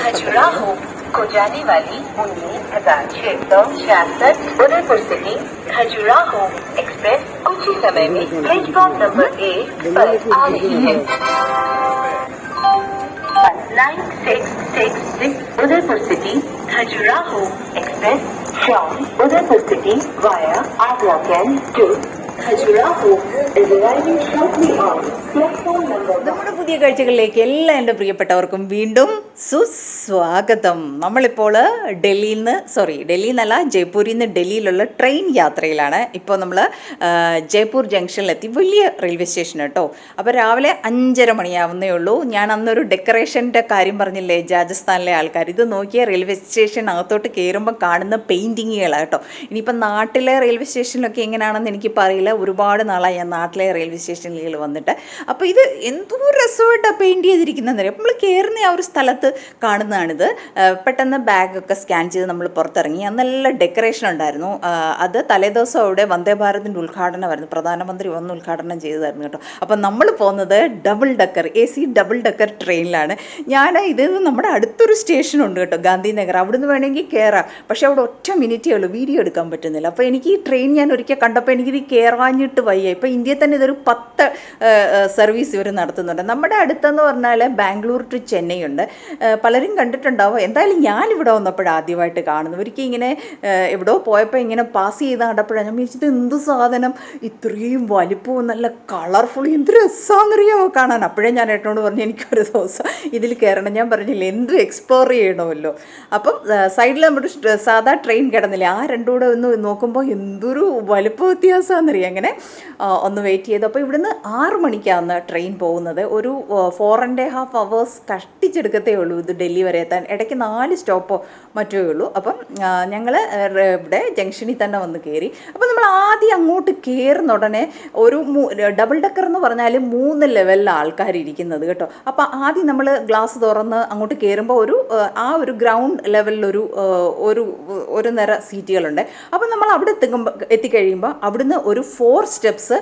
खजुराहो को जाने वाली उन्नीस हजार छह सौ छियासठ उदयपुर सिटी खजुराहो एक्सप्रेस कुछ ही समय में प्लेटफॉर्म नंबर एक पर आ रही है nine six six six Udaipur city Khajuraho express from Udaipur city via Agra cantt to Khajuraho is arriving shortly on platform number one. നമ്മുടെ പുതിയ കാഴ്ചകളിലേക്ക് എല്ലാ എൻ്റെ പ്രിയപ്പെട്ടവർക്കും വീണ്ടും സുസ്വാഗതം. നമ്മളിപ്പോൾ ഡൽഹിയിൽ നിന്ന് സോറി ഡൽഹിയിൽ നിന്നല്ല ജയ്പൂരിൽ നിന്ന് ഡൽഹിയിലുള്ള ട്രെയിൻ യാത്രയിലാണ്. ഇപ്പോൾ നമ്മൾ ജയ്പൂർ ജംഗ്ഷനിലെത്തി. വലിയ റെയിൽവേ സ്റ്റേഷൻ കേട്ടോ അപ്പോൾ രാവിലെ അഞ്ചര മണിയാവുന്നേ ഉള്ളൂ. ഞാൻ അന്നൊരു ഡെക്കറേഷന്റെ കാര്യം പറഞ്ഞില്ലേ രാജസ്ഥാനിലെ ആൾക്കാർ. ഇത് നോക്കിയ റെയിൽവേ സ്റ്റേഷൻ അകത്തോട്ട് കയറുമ്പോൾ കാണുന്ന പെയിന്റിങ്ങുകളാണ് കേട്ടോ ഇനിയിപ്പോൾ നാട്ടിലെ റെയിൽവേ സ്റ്റേഷനിലൊക്കെ എങ്ങനെയാണെന്ന് എനിക്കിപ്പോൾ അറിയില്ല ഒരുപാട് നാളായി ഞാൻ നാട്ടിലെ റെയിൽവേ സ്റ്റേഷനിൽ വന്നിട്ട്. അപ്പോൾ ഇത് എന്തോ രസമായിട്ടാണ് പെയിന്റ് ചെയ്തിരിക്കുന്നതെന്ന് അറിയാം നമ്മൾ കയറുന്ന ആ ഒരു സ്ഥലത്ത് കാണുന്നതാണിത്. പെട്ടെന്ന് ബാഗൊക്കെ സ്കാൻ ചെയ്ത് നമ്മൾ പുറത്തിറങ്ങി. നല്ല ഡെക്കറേഷൻ ഉണ്ടായിരുന്നു. അത് തലേദിവസം അവിടെ വന്ദേ ഭാരതിന്റെ ഉദ്ഘാടനമായിരുന്നു. പ്രധാനമന്ത്രി വന്ന് ഉദ്ഘാടനം ചെയ്തതായിരുന്നു കേട്ടോ. അപ്പം നമ്മൾ പോകുന്നത് double decker A C double decker ട്രെയിനിലാണ്. ഞാൻ ഇത് നമ്മുടെ അടുത്തൊരു സ്റ്റേഷൻ സ്റ്റേഷനുണ്ട് കേട്ടോ ഗാന്ധിനഗർ. അവിടുന്ന് വേണമെങ്കിൽ കയറാം. പക്ഷേ അവിടെ ഒറ്റ മിനിറ്റേ ഉള്ളൂ വീഡിയോ എടുക്കാൻ പറ്റുന്നില്ല. അപ്പോൾ എനിക്ക് ഈ ട്രെയിൻ ഞാൻ ഒരിക്കൽ കണ്ടപ്പോൾ എനിക്കിത് കയറാഞ്ഞിട്ട് വയ്യ. ഇപ്പോൾ ഇന്ത്യയിൽ തന്നെ ഇതൊരു പത്ത് സർവീസ് ഇവർ നടത്തുന്നുണ്ട്. നമ്മുടെ അടുത്തെന്ന് പറഞ്ഞാൽ ബാംഗ്ലൂർ ടു ചെന്നൈ ഉണ്ട്. പലരും കണ്ടിട്ടുണ്ടാവും. എന്തായാലും ഞാനിവിടെ വന്നപ്പോഴാണ് ആദ്യമായിട്ട് കാണുന്നത്. ഒരിക്കൽ ഇങ്ങനെ എവിടെ പോയപ്പോൾ ഇങ്ങനെ പാസ് ചെയ്ത് കണ്ടപ്പോഴാണ് ഞാൻ വിചാരിച്ചത് എന്ത് സാധനം? ഇത്രയും വലിപ്പവും നല്ല കളർഫുൾ എന്ത് രസമാണെന്നറിയാമോ കാണാൻ. അപ്പോഴേ ഞാൻ ഏട്ടനോട് പറഞ്ഞു എനിക്കൊരു ദിവസം ഇതിൽ കയറണം ഞാൻ പറഞ്ഞില്ല എന്തും എക്സ്പ്ലോർ ചെയ്യണമല്ലോ. അപ്പം സൈഡിൽ നമ്മുടെ സാധാ ട്രെയിൻ കിടന്നില്ലേ ആ രണ്ടും കൂടെ ഒന്ന് നോക്കുമ്പോൾ എന്തൊരു വലിപ്പ വ്യത്യാസമാണെന്നറിയാം അങ്ങനെ ഒന്ന് വെയിറ്റ് ചെയ്തു. അപ്പോൾ ഇവിടുന്ന് ആറ് മണിക്കാണ് ട്രെയിൻ പോകുന്നത്. ഒരു ഫോർ ആൻഡ് ഹാഫ് അവേഴ്സ് കഷ്ടിച്ചെടുക്കത്തേ ഉള്ളൂ. ഇത് ഡൽഹി വരെ എത്താൻ ഇടയ്ക്ക് നാല് സ്റ്റോപ്പോ മറ്റോ ഉള്ളൂ. അപ്പം ഞങ്ങൾ ഇവിടെ ജംഗ്ഷനിൽ തന്നെ വന്ന് കയറി. അപ്പം നമ്മൾ ആദ്യം അങ്ങോട്ട് കയറുന്ന ഉടനെ ഒരു ഡബിൾ ഡക്കർ എന്ന് പറഞ്ഞാൽ മൂന്ന് ലെവലിലാണ് ആൾക്കാർ ഇരിക്കുന്നത് കേട്ടോ. അപ്പോൾ ആദ്യം നമ്മൾ ഗ്ലാസ് തുറന്ന് അങ്ങോട്ട് കയറുമ്പോൾ ഒരു ആ, ഒരു ഗ്രൗണ്ട് ലെവലിലൊരു ഒരു ഒരു നിര സീറ്റുകളുണ്ട്. അപ്പം നമ്മൾ അവിടെ എത്തുമ്പോൾ എത്തിക്കഴിയുമ്പോൾ അവിടുന്ന് ഒരു ഫോർ സ്റ്റെപ്സ്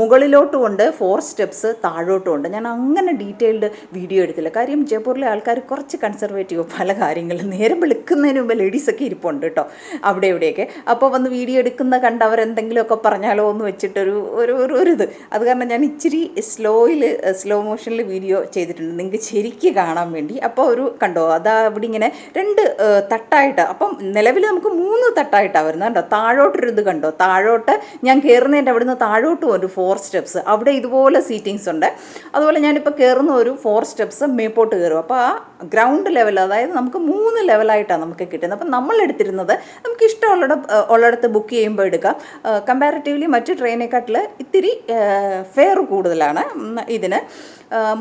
മുകളിലോട്ടും ഉണ്ട് ഫോർ സ്റ്റെപ്സ് താഴോട്ടും ഉണ്ട് ഞാൻ അങ്ങനെ ഡീറ്റെയിൽഡ് വീഡിയോ എടുത്തില്ല. കാര്യം ജയ്പൂരിലെ ആൾക്കാർ കുറച്ച് കൺസർവേറ്റീവ് പല കാര്യങ്ങളും നേരം വെളുക്കുന്നതിന് മുമ്പ് ലേഡീസൊക്കെ ഇരിപ്പുണ്ട് കേട്ടോ അവിടെ ഇവിടെയൊക്കെ. അപ്പോൾ വന്ന് വീഡിയോ എടുക്കുന്ന കണ്ട് അവരെന്തെങ്കിലുമൊക്കെ പറഞ്ഞാലോ എന്ന് വെച്ചിട്ടൊരു ഒരു ഒരു ഒരു ഇത്. അത് കാരണം ഞാൻ ഇച്ചിരി സ്ലോയിൽ സ്ലോ മോഷനിൽ വീഡിയോ ചെയ്തിട്ടുണ്ട്. നിങ്ങൾക്ക് ശരിക്ക് കാണാൻ വേണ്ടി. അപ്പോൾ ഒരു കണ്ടോ അതാ ഇവിടെ ഇങ്ങനെ രണ്ട് തട്ടായിട്ട് അപ്പം നിലവിൽ നമുക്ക് മൂന്ന് തട്ടായിട്ടാണ് വരുന്നത് കണ്ടോ? താഴോട്ടൊരു ഇത് കണ്ടോ? താഴോട്ട് ഞാൻ കയറുന്നതിന്റെ അവിടുന്ന് താഴോട്ട് ഒരു ഫോർ സ്റ്റെപ്സ് അവിടെ ഇതുപോലെ സീറ്റിങ്സ് ഉണ്ട്. അതുപോലെ ഞാനിപ്പോൾ കയറുന്ന ഒരു ഫോർ സ്റ്റെപ്സ് മേപ്പോട്ട് കയറും അപ്പോൾ ആ ഗ്രൗണ്ട് ലെവൽ അതായത് നമുക്ക് മൂന്ന് ലെവലായിട്ടാണ് നമുക്ക് കിട്ടുന്നത്. അപ്പം നമ്മൾ എടുത്തിരുന്നത് നമുക്ക് ഇഷ്ടമുള്ള ഉള്ളിടത്ത് ബുക്ക് ചെയ്യുമ്പോൾ എടുക്കാം. കമ്പാരിറ്റീവ്ലി മറ്റ് ട്രെയിനെക്കാട്ടിൽ ഇത്തിരി ഫെയർ കൂടുതലാണ് ഇതിന്.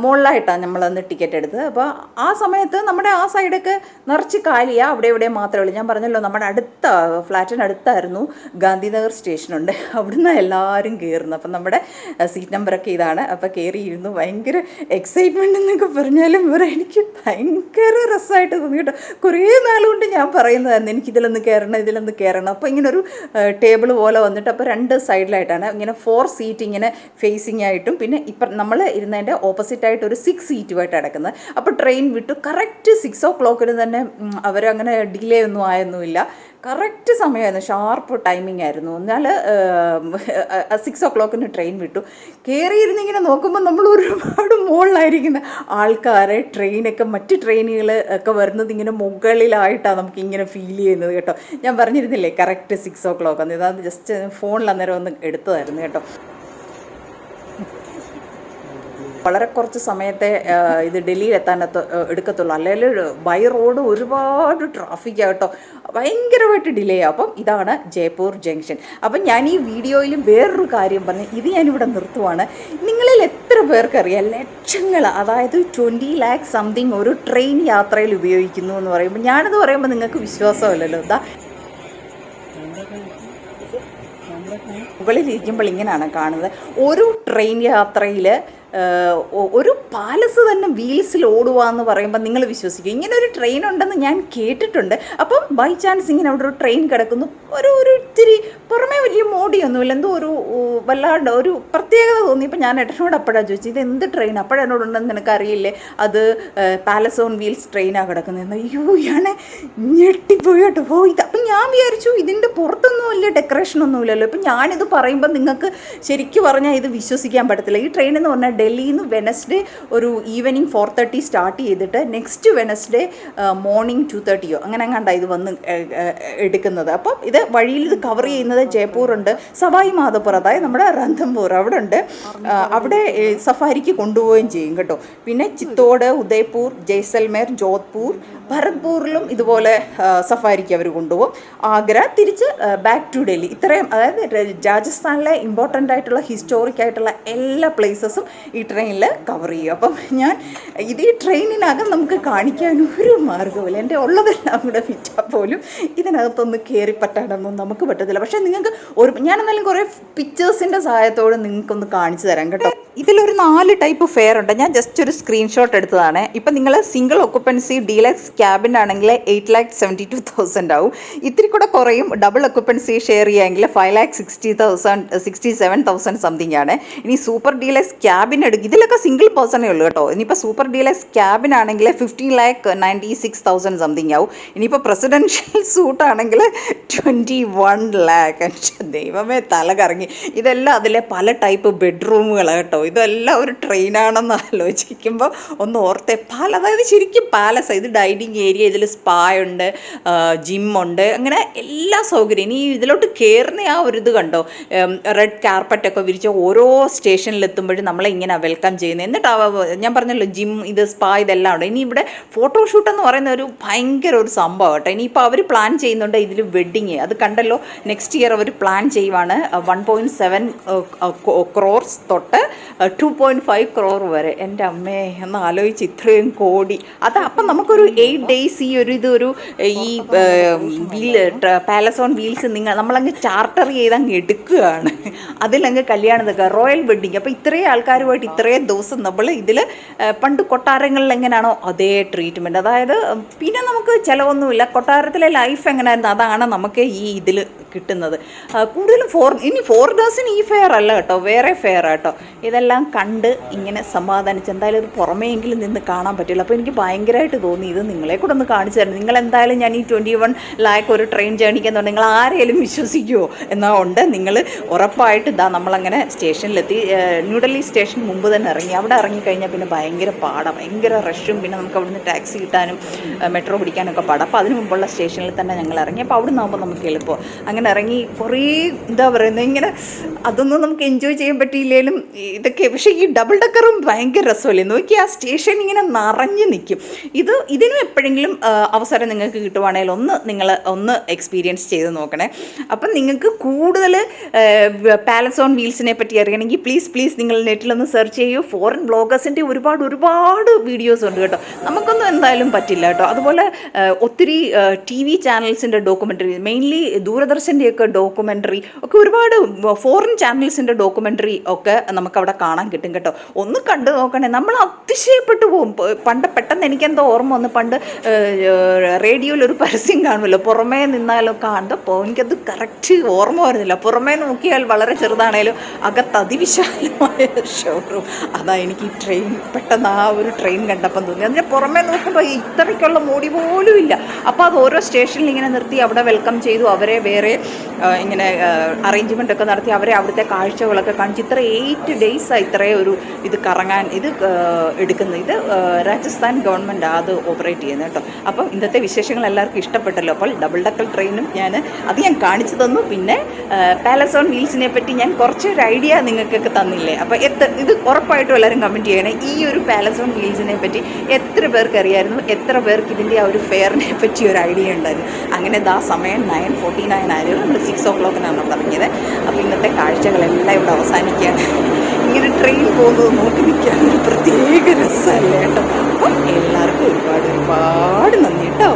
മുകളിലായിട്ടാണ് നമ്മളന്ന് ടിക്കറ്റ് എടുത്തത്. അപ്പോൾ ആ സമയത്ത് നമ്മുടെ ആ സൈഡൊക്കെ നിറച്ച് കാലിയാണ് അവിടെ ഇവിടെ മാത്രമേ ഉള്ളൂ. ഞാൻ പറഞ്ഞല്ലോ നമ്മുടെ അടുത്ത ഫ്ലാറ്റിനടുത്തായിരുന്നു ഗാന്ധിനഗർ സ്റ്റേഷനുണ്ട്. അവിടുന്ന് എല്ലാവരും കയറുന്നു അപ്പം നമ്മുടെ സീറ്റ് നമ്പറൊക്കെ ഇതാണ്. അപ്പോൾ കയറിയിരുന്നു ഭയങ്കര എക്സൈറ്റ്മെന്റ് എന്നൊക്കെ പറഞ്ഞാലും ഇവരെ എനിക്ക് ഭയങ്കര രസമായിട്ട് തോന്നി കേട്ടോ. കുറേ നാളുകൊണ്ട് ഞാൻ പറയുന്നതായിരുന്നു എനിക്കിതിലൊന്ന് കയറണം ഇതിലൊന്ന് കയറണം അപ്പോൾ ഒരു ടേബിൾ പോലെ വന്നിട്ട് അപ്പോൾ രണ്ട് സൈഡിലായിട്ടാണ് ഇങ്ങനെ ഫോർ സീറ്റ് ഇങ്ങനെ ഫേസിങ് ആയിട്ടും പിന്നെ ഇപ്പം നമ്മൾ ഇരുന്നതിന്റെ ഓപ്പോസിറ്റ് ആയിട്ട് ഒരു സിക്സ് സീറ്റുമായിട്ട് അടക്കുന്നത് അപ്പോൾ ട്രെയിൻ വിട്ടു കറക്റ്റ് സിക്സ് ഓ ക്ലോക്കിന് തന്നെ അവരങ്ങനെ ഡിലേ ഒന്നും ആയൊന്നുമില്ല. കറക്റ്റ് സമയമായിരുന്നു. ഷാർപ്പ് ടൈമിംഗ് ആയിരുന്നു. എന്നാൽ സിക്സ് ഓ ക്ലോക്കിന് ട്രെയിൻ വിട്ടു. കയറിയിരുന്നിങ്ങനെ നോക്കുമ്പോൾ നമ്മൾ ഒരുപാട് മുകളിലായിരിക്കുന്ന ആൾക്കാരെ ട്രെയിനൊക്കെ മറ്റ് ട്രെയിനുകൾ ഒക്കെ വരുന്നത് ഇങ്ങനെ മുകളിലായിട്ടാണ് നമുക്ക് ഇങ്ങനെ ഫീൽ ചെയ്യുന്നത് കേട്ടോ. ഞാൻ പറഞ്ഞിരുന്നില്ലേ കറക്റ്റ് സിക്സ് ഓ ക്ലോക്ക് എന്ന് ഇതാണ് ജസ്റ്റ് ഫോണിൽ അന്നേരം ഒന്ന് എടുത്തതായിരുന്നു കേട്ടോ. വളരെ കുറച്ച് സമയത്തെ ഇത് ഡൽഹിയിൽ എത്താനത്ത് എടുക്കത്തുള്ളൂ. അല്ലെങ്കിൽ ബൈ റോഡ് ഒരുപാട് ട്രാഫിക് ആകട്ടോ ഭയങ്കരമായിട്ട് ഡിലേ ആവും അപ്പം ഇതാണ് ജയ്പൂർ ജംഗ്ഷൻ അപ്പം ഞാൻ ഈ വീഡിയോയിലും വേറൊരു കാര്യം പറഞ്ഞു ഇത് ഞാനിവിടെ നിർത്തുവാണ്. നിങ്ങളിൽ എത്ര പേർക്കറിയാം ലക്ഷങ്ങൾ അതായത് ട്വന്റി ലാക്ക് സംതിങ് ഒരു ട്രെയിൻ യാത്രയിൽ ഉപയോഗിക്കുന്നു എന്ന് പറയുമ്പോൾ ഞാനത് പറയുമ്പോൾ നിങ്ങൾക്ക് വിശ്വാസമല്ലല്ലോ. എന്താ മുകളിലിരിക്കുമ്പോൾ ഇങ്ങനെയാണ് കാണുന്നത്. ഒരു ട്രെയിൻ യാത്രയിൽ ഒരു പാലസ് തന്നെ വീൽസിൽ ഓടുക എന്ന് പറയുമ്പോൾ നിങ്ങൾ വിശ്വസിക്കും. ഇങ്ങനെ ഒരു ട്രെയിൻ ഉണ്ടെന്ന് ഞാൻ കേട്ടിട്ടുണ്ട്. അപ്പം ബൈ ചാൻസ് ഇങ്ങനെ അവിടെ ഒരു ട്രെയിൻ കിടക്കുന്നു. ഒരു ഒരു ഇത്തിരി പുറമേ വലിയ മോടിയൊന്നുമില്ല. എന്തോ ഒരു വല്ലാണ്ട് ഒരു പ്രത്യേകത തോന്നി. ഇപ്പം ഞാൻ ഏട്ടനോട് അപ്പോഴാണ് ചോദിച്ചത് ഇത് എന്ത് ട്രെയിൻ അപ്പോഴെന്നോടുണ്ടെന്ന് നിനക്കറിയില്ലേ? അത് പാലസ് ഓൺ വീൽസ് ട്രെയിനാണ് കിടക്കുന്നത്. അയ്യോ ഞാൻ ഞെട്ടിപ്പോയി കേട്ടോ. ഓ ഇത് അപ്പം ഞാൻ വിചാരിച്ചു ഇതിന്റെ പുറത്തൊന്നും ഡെക്കറേഷൻ ഒന്നുമില്ലല്ലോ ഇപ്പം ഞാനിത് പറയുമ്പോൾ നിങ്ങൾക്ക് ശരിക്കും പറഞ്ഞാൽ ഇത് വിശ്വസിക്കാൻ പറ്റത്തില്ല. ഈ ട്രെയിൻ എന്ന് പറഞ്ഞാൽ ഡൽഹിയിൽ നിന്ന് വെനസ്ഡേ ഒരു ഈവനിങ് ഫോർ തേർട്ടി സ്റ്റാർട്ട് ചെയ്തിട്ട് നെക്സ്റ്റ് വെനസ്ഡേ മോർണിംഗ് ടു തേർട്ടിയോ അങ്ങനെ അങ്ങാണ്ട ഇത് വന്ന് എടുക്കുന്നത്. അപ്പം ഇത് വഴിയിൽ ഇത് കവർ ചെയ്യുന്നത് ജയ്പൂർ ഉണ്ട്. സവായി മാധപ്പുർ അതായത് നമ്മുടെ റന്ധംപൂർ അവിടെ ഉണ്ട് അവിടെ സഫാരിക്ക് കൊണ്ടുപോവുകയും ചെയ്യും കേട്ടോ. പിന്നെ ചിത്തോട് ഉദയ്പൂർ ജയ്സൽമേർ ജോധ്പൂർ ഭരത്പൂരിലും ഇതുപോലെ സഫാരിക്ക് അവർ കൊണ്ടുപോകും. ആഗ്ര തിരിച്ച് ബാക്ക് ടു ഡൽഹി. ഇത്രയും അതായത് രാജസ്ഥാനിലെ ഇമ്പോർട്ടന്റ് ആയിട്ടുള്ള ഹിസ്റ്റോറിക് ആയിട്ടുള്ള എല്ലാ പ്ലേസസും ഈ ട്രെയിനിൽ കവർ ചെയ്യും. അപ്പം ഞാൻ ഇത് ഈ ട്രെയിനിനകം നമുക്ക് കാണിക്കാൻ ഒരു മാർഗമില്ല എന്റെ ഉള്ളതെല്ലാം കൂടെ വിറ്റാൽ പോലും ഇതിനകത്തൊന്ന് കയറി പറ്റാനൊന്നും നമുക്ക് പറ്റത്തില്ല. പക്ഷേ നിങ്ങൾക്ക് ഒരു ഞാൻ എന്നാലും കുറേ പിക്ചേഴ്സിന്റെ സഹായത്തോടെ നിങ്ങൾക്കൊന്ന് കാണിച്ചു തരാം കേട്ടോ. ഇതിലൊരു നാല് ടൈപ്പ് ഫെയർ ഉണ്ട്. ഞാൻ ജസ്റ്റ് ഒരു സ്ക്രീൻഷോട്ട് എടുത്തതാണ്. ഇപ്പം നിങ്ങൾ സിംഗിൾ ഒക്കുപ്പൻസി ഡീലക്സ് ക്യാബിൻ ആണെങ്കിൽ eight lakh seventy two thousand ആവും. ഇത്തിരി കൂടെ കുറയും. Double occupancy share ചെയ്യുമെങ്കിൽ five lakh sixty thousand sixty seven thousand something ആണ്. ഇനി സൂപ്പർ ഡീലക്സ് ക്യാബിൻ എടുക്കും ഇതിലൊക്കെ സിംഗിൾ പേഴ്സണേ ഉള്ളൂ കേട്ടോ. ഇനിയിപ്പോൾ സൂപ്പർ ഡീലക്സ് ക്യാബിൻ ആണെങ്കിൽ fifteen lakh ninety six thousand something ആവും. ഇനിയിപ്പോൾ പ്രസിഡൻഷ്യൽ സൂട്ട് ആണെങ്കിൽ ട്വന്റി വൺ ലാക്ക് ദൈവമേ തല കറങ്ങി. ഇതെല്ലാം അതിലെ പല ടൈപ്പ് ബെഡ്റൂമുകൾ കേട്ടോ. ഇതെല്ലാം ഒരു ട്രെയിനാണെന്ന് ആലോചിക്കുമ്പോൾ ഒന്ന് ഓർത്തെ പാല അതായത് ശരിക്കും പാലസ് ഇത് ഡൈനിങ് ഏരിയ ഇതിൽ സ്പാ ഉണ്ട് ജിമ്മുണ്ട് അങ്ങനെ എല്ലാ സൗകര്യം. ഇനി ഇതിലോട്ട് കയറുന്ന ആ ഒരു ഇത് കണ്ടോ? റെഡ് കാർപ്പറ്റൊക്കെ വിരിച്ച് ഓരോ സ്റ്റേഷനിലെത്തുമ്പോഴും നമ്മളെ ഇങ്ങനെ വെൽക്കം ചെയ്യുന്നത്. എന്നിട്ട് ഞാൻ പറഞ്ഞല്ലോ ജിം ഇത് സ്പാ ഇതെല്ലാം ഉണ്ട്. ഇനി ഇവിടെ ഫോട്ടോഷൂട്ട് എന്ന് പറയുന്ന ഒരു ഭയങ്കര ഒരു സംഭവം കേട്ടോ. ഇനിയിപ്പോൾ അവർ പ്ലാൻ ചെയ്യുന്നുണ്ട് ഇതിൽ വെഡ്ഡിങ് അത് കണ്ടല്ലോ നെക്സ്റ്റ് ഇയർ അവർ പ്ലാൻ ചെയ്യുവാണ് വൺ പോയിന്റ് സെവൻ ക്രോർസ് തൊട്ട് ടു പോയിന്റ് ഫൈവ് ക്രോർ വരെ. എന്റെ അമ്മയെ എന്ന് ആലോചിച്ച് ഇത്രയും കോടി. അത് അപ്പം നമുക്കൊരു എയ്റ്റ് ഡേയ്സ് ഈ ഒരു ഇത് ഒരു ഈ വീൽ പാലസ് ഓൺ വീൽസ് നിങ്ങൾ നമ്മളങ്ങ് ചാർട്ടർ ചെയ്ത് അങ്ങ് എടുക്കുകയാണ്. അതിലങ്ങ് കല്യാണം നിൽക്കുക റോയൽ വെഡ്ഡിങ് അപ്പോൾ ഇത്രയും ആൾക്കാരുമായിട്ട് ഇത്രയും ദിവസം നമ്മൾ ഇതിൽ പണ്ട് കൊട്ടാരങ്ങളിൽ എങ്ങനെയാണോ അതേ ട്രീറ്റ്മെന്റ് അതായത് പിന്നെ നമുക്ക് ചിലവൊന്നുമില്ല. കൊട്ടാരത്തിലെ ലൈഫ് എങ്ങനെയായിരുന്നു? അതാണ് നമുക്ക് ഈ ഇതിൽ കിട്ടുന്നത്. കൂടുതലും ഫോർ ഇനി ഫോറിനേഴ്സിന് ഈ ഫെയർ അല്ല കേട്ടോ വേറെ ഫെയർ കേട്ടോ. ഇതെല്ലാം കണ്ട് ഇങ്ങനെ സമാധാനിച്ച് എന്തായാലും ഇത് പുറമേയെങ്കിലും നിന്ന് കാണാൻ പറ്റില്ല അപ്പോൾ എനിക്ക് ഭയങ്കരമായിട്ട് തോന്നി ഇത് നിങ്ങളെ കൂടെ ഒന്ന് കാണിച്ചു തരണം. നിങ്ങൾ എന്തായാലും ഞാൻ ഈ ട്വന്റി വൺ ലാക്ക് ഒരു ട്രെയിൻ ജേണിക്കെന്ന് പറഞ്ഞാൽ നിങ്ങൾ ആരെയും വിശ്വസിക്കുമോ എന്നാ ഉണ്ട്. നിങ്ങൾ ഉറപ്പായിട്ട് ഇതാ നമ്മളങ്ങനെ സ്റ്റേഷനിലെത്തി. ന്യൂഡൽഹി സ്റ്റേഷൻ മുമ്പ് തന്നെ ഇറങ്ങി. അവിടെ ഇറങ്ങിക്കഴിഞ്ഞാൽ പിന്നെ ഭയങ്കര പാടാണ് ഭയങ്കര റഷും പിന്നെ നമുക്ക് അവിടുന്ന് ടാക്സി കിട്ടാനും മെട്രോ പിടിക്കാനൊക്കെ പാടാം. അപ്പോൾ അതിന് മുമ്പുള്ള സ്റ്റേഷനിൽ തന്നെ ഞങ്ങൾ ഇറങ്ങി. അപ്പോൾ അവിടെ നിന്നാകുമ്പോൾ നമുക്ക് എളുപ്പം. അങ്ങനെ ഇറങ്ങി കുറേ എന്താ പറയുന്നത് ഇങ്ങനെ അതൊന്നും നമുക്ക് എൻജോയ് ചെയ്യാൻ പറ്റിയില്ലെങ്കിലും ഇതൊക്കെ. പക്ഷേ ഈ ഡബിൾ ഡക്കറും ഭയങ്കര രസമല്ലേ? നോക്കി ആ സ്റ്റേഷൻ ഇങ്ങനെ നിറഞ്ഞു നിൽക്കും. ഇത് ഇതിനും എപ്പോഴെങ്കിലും അവസരം നിങ്ങൾക്ക് കിട്ടുവാണെങ്കിൽ ഒന്ന് നിങ്ങൾ ഒന്ന് എക്സ്പീരിയൻസ് ചെയ്ത് നോക്കണേ. അപ്പം നിങ്ങൾക്ക് കൂടുതൽ പാലസ് ഓൺ വീൽസിനെ പറ്റി അറിയണമെങ്കിൽ പ്ലീസ് പ്ലീസ് നിങ്ങൾ നെറ്റിലൊന്ന് സെർച്ച് ചെയ്യൂ. ഫോറിൻ ബ്ലോഗേഴ്സിന്റെ ഒരുപാട് ഒരുപാട് വീഡിയോസ് ഉണ്ട് കേട്ടോ. നമുക്കൊന്നും എന്തായാലും പറ്റില്ല കേട്ടോ. അതുപോലെ ഒത്തിരി ടി വി ചാനൽസിന്റെ ഡോക്യുമെന്ററി മെയിൻലി ദൂരദർശന്റെയൊക്കെ ഡോക്യുമെന്ററി ഒക്കെ ഒരുപാട് ഫോറിൻ ചാനൽസിന്റെ ഡോക്യുമെന്ററി ഒക്കെ നമുക്കവിടെ കാണാൻ കിട്ടും കേട്ടോ. ഒന്ന് കണ്ടു നോക്കണേ നമ്മൾ അതിശയപ്പെട്ടു പോകും. പണ്ട് പെട്ടെന്ന് എനിക്കെന്തോ ഓർമ്മ വന്ന്. പണ്ട് റേഡിയോയിൽ ഒരു പരസ്യം കാണുമല്ലോ പുറമേ നിന്നാലോ കണ്ടപ്പോൾ എനിക്കത് കറക്റ്റ് ഓർമ്മ വരുന്നില്ല. പുറമേ നോക്കിയാൽ വളരെ ചെറുതാണേലും അകത്ത് അതിവിശാലമായ ഷോറൂം അതാ എനിക്ക് ഈ ട്രെയിൻ പെട്ടെന്ന് ആ ഒരു ട്രെയിൻ കണ്ടപ്പം തോന്നി. അതിന് പുറമേ നോക്കുമ്പോൾ ഇത്രയ്ക്കുള്ള മോടി പോലും ഇല്ല അപ്പോൾ അത് ഓരോ സ്റ്റേഷനിൽ ഇങ്ങനെ നിർത്തി അവിടെ വെൽക്കം ചെയ്തു. അവരെ വേറെ ഇങ്ങനെ അറേഞ്ച്മെന്റ് ഒക്കെ നടത്തി അവരെ അവിടുത്തെ കാഴ്ചകളൊക്കെ കാണിച്ച് ഇത്ര എയ്റ്റ് ഡേയ്സാണ് ഇത്രയും ഒരു ഇത് കറങ്ങാൻ ഇത് എടുക്കുന്നത്. ഇത് രാജസ്ഥാൻ ഗവൺമെന്റ് അത് ഓപ്പറേറ്റ് ചെയ്യുന്നത് കേട്ടോ. അപ്പം ഇന്നത്തെ വിശേഷങ്ങൾ എല്ലാവർക്കും ഇഷ്ടപ്പെട്ടല്ലോ. അപ്പോൾ ഡബിൾ ഡക്കൽ ട്രെയിനും ഞാൻ അത് ഞാൻ കാണിച്ചു തന്നു. പിന്നെ പാലസ് ഓൺ വീൽസിനെ പറ്റി ഞാൻ കുറച്ചൊരു ഐഡിയ നിങ്ങൾക്കൊക്കെ തന്നില്ലേ? അപ്പോൾ എത്ര ഇത് ഉറപ്പായിട്ടും എല്ലാവരും കമന്റ് ചെയ്യണേ. ഈ ഒരു പാലസ് ഓൺ വീൽസിനെ പറ്റി എത്ര പേർക്ക് അറിയായിരുന്നു? എത്ര പേർക്ക് ഇതിന്റെ ആ ഒരു ഫെയറിനെ പറ്റി ഒരു ഐഡിയ ഉണ്ടായിരുന്നു? അങ്ങനെ ദാ സമയം നയൻ ഫോർട്ടി നയൻ ആയിരുന്നു നമ്മൾ സിക്സ് ഓ ക്ലോക്കിനാണ് തുടങ്ങിയത്. അപ്പോൾ ഇന്നത്തെ കാഴ്ചകളെല്ലാം ഇവിടെ അവസാനിക്കുകയാണ്. ഇങ്ങനെ ട്രെയിൻ പോകുന്നത് നോക്കി നിൽക്കാൻ പ്രത്യേക രസമല്ലേ കേട്ടോ? അപ്പം എല്ലാവർക്കും ഒരുപാട് ഒരുപാട് നന്ദി കേട്ടോ.